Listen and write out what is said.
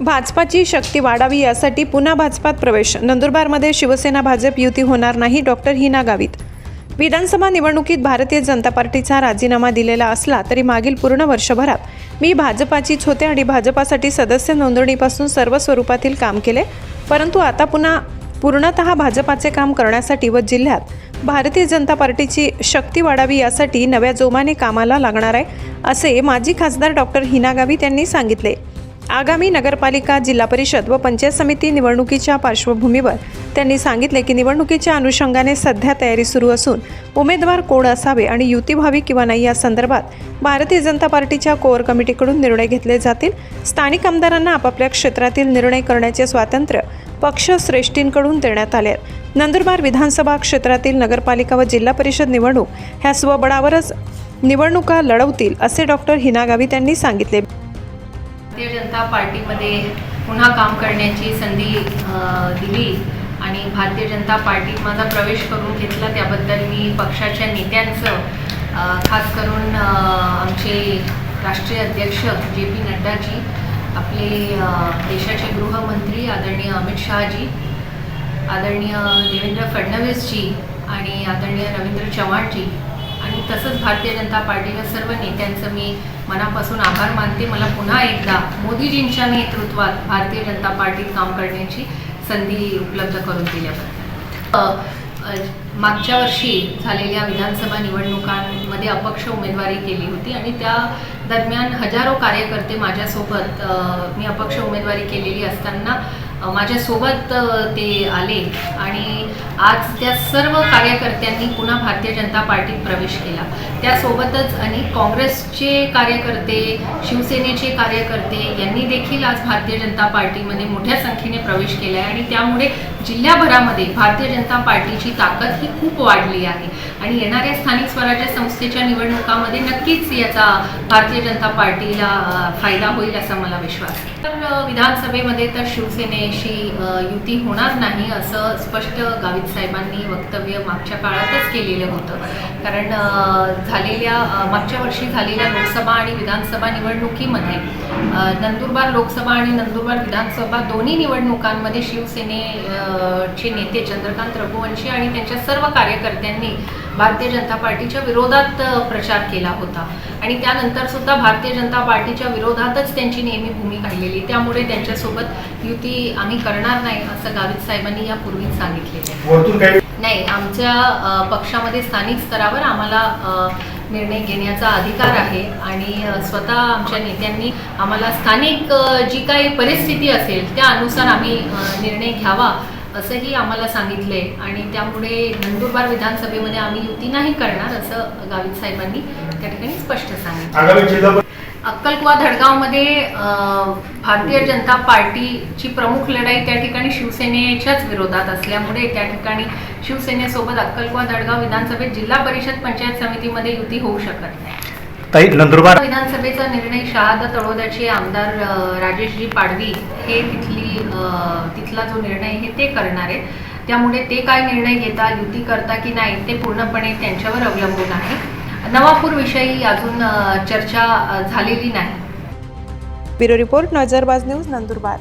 भाजपाची शक्ती वाढावी यासाठी पुन्हा भाजपात प्रवेश. नंदुरबारमध्ये शिवसेना भाजप युती होणार नाही डॉक्टर हिना गावित. विधानसभा निवडणुकीत भारतीय जनता पार्टीचा राजीनामा दिलेला असला तरी मागील पूर्ण वर्षभरात मी भाजपाचीच होते आणि भाजपासाठी सदस्य नोंदणीपासून सर्व स्वरूपातील काम केले परंतु आता पुन्हा पूर्णतः भाजपाचे काम करण्यासाठी व जिल्ह्यात भारतीय जनता पार्टीची शक्ती वाढावी यासाठी नव्या जोमाने कामाला लागणार आहे असे माजी खासदार डॉक्टर हिना गावित यांनी सांगितले. आगामी नगरपालिका जिल्हा परिषद व पंचायत समिती निवडणुकीच्या पार्श्वभूमीवर त्यांनी सांगितले की निवडणुकीच्या अनुषंगाने सध्या तयारी सुरू असून उमेदवार कोण असावे आणि युती व्हावी किंवा नाही या संदर्भात भारतीय जनता पार्टीच्या कोअर कमिटीकडून निर्णय घेतले जातील. स्थानिक आमदारांना आपापल्या क्षेत्रातील निर्णय करण्याचे स्वातंत्र्य पक्ष श्रेष्ठींकडून देण्यात आले नंदुरबार विधानसभा क्षेत्रातील नगरपालिका व जिल्हा परिषद निवडणूक ह्या स्वबळावरच निवडणुका लढवतील असे डॉक्टर हिना गावित यांनी सांगितले. भारतीय जनता पार्टीमध्ये पुन्हा काम करण्याची संधी दिली आणि भारतीय जनता पार्टीत माझा प्रवेश करून घेतला. त्याबद्दल मी पक्षाच्या नेत्यांचं खास करून आमचे राष्ट्रीय अध्यक्ष जे पी नड्डाजी आपले देशाचे गृहमंत्री आदरणीय अमित शहाजी आदरणीय देवेंद्र फडणवीसजी आणि आदरणीय रवींद्र चव्हाणजी आणि तसंच भारतीय जनता पार्टीच्या सर्व नेत्यांचं मी मनापासून आभार मानते. मला पुन्हा एकदा मोदीजींच्या नेतृत्वात भारतीय जनता पार्टीत काम करण्याची संधी उपलब्ध करून दिल्याबद्दल. मागच्या वर्षी झालेल्या विधानसभा निवडणुकांमध्ये अपक्ष उमेदवारी केली होती आणि त्या दरम्यान हजारो कार्यकर्ते माझ्यासोबत मी अपक्ष उमेदवारी केलेली असताना माझ्यासोबत ते आले आणि आज त्या सर्व कार्यकर्त्यांनी पुन्हा भारतीय जनता पार्टीत प्रवेश केला. त्यासोबतच अनेक काँग्रेसचे कार्यकर्ते शिवसेनेचे कार्यकर्ते यांनी देखील आज भारतीय जनता पार्टीमध्ये मोठ्या संख्येने प्रवेश केला आहे आणि त्यामुळे जिल्ह्याभरामध्ये भारतीय जनता पार्टीची ताकद ही खूप वाढली आहे. आणि येणाऱ्या स्थानिक स्वराज्य संस्थेच्या निवडणुकामध्ये नक्कीच याचा भारतीय जनता पार्टीला फायदा होईल असा मला विश्वास आहे. तर विधानसभेमध्ये तर शिवसेनेशी युती होणार नाही असं स्पष्ट गावित साहेबांनी वक्तव्य मागच्या काळातच केलेलं होतं. कारण झालेल्या मागच्या वर्षी झालेल्या लोकसभा आणि विधानसभा निवडणुकीमध्ये नंदुरबार लोकसभा आणि नंदुरबार विधानसभा दोन्ही निवडणुकांमध्ये शिवसेने चे नेते चंद्रकांत रघुवंशी आणि त्यांच्या सर्व कार्यकर्त्यांनी भारतीय जनता पार्टीच्या विरोधात प्रचार केला होता. आणि त्यानंतर सुद्धा भारतीय जनता पार्टीच्या विरोधातच त्यांची नेहमी भूमिका राहिलेली. त्यामुळे त्यांच्यासोबत युती आम्ही करणार नाही असं गावित साहेबांनी यापूर्वीच काही नाही आमच्या पक्षामध्ये स्थानिक स्तरावर आम्हाला निर्णय घेण्याचा अधिकार आहे. आणि स्वतः आमच्या नेत्यांनी आम्हाला स्थानिक जी काही परिस्थिती असेल त्या अनुसार आम्ही निर्णय घ्यावा असंही आम्हाला सांगितलंय. आणि त्यामुळे नंदुरबार विधानसभेमध्ये आम्ही युती नाही करणार असं गावित साहेबांनी त्या ठिकाणी स्पष्ट सांगितलं. अक्कलकुवा धडगावमध्ये भारतीय जनता पार्टीची प्रमुख लढाई त्या ठिकाणी शिवसेनेच्याच विरोधात असल्यामुळे त्या ठिकाणी शिवसेनेसोबत अक्कलकुवा धडगाव विधानसभेत जिल्हा परिषद पंचायत समितीमध्ये युती होऊ शकत नाही. ताई नंदुरबार. विधानसभेचा निर्णय शहादा तळोद्याचे आमदार राजेशजी पाडवी हे तिथली तिथला जो निर्णय आहे ते करणार आहेत. त्यामुळे ते काय निर्णय घेता युती करता की नाही ते पूर्णपणे त्यांच्यावर अवलंबून आहे. नवापूर विषयी अजून चर्चा झालेली नाही. Bureau report नजरबाज news Nandurbar.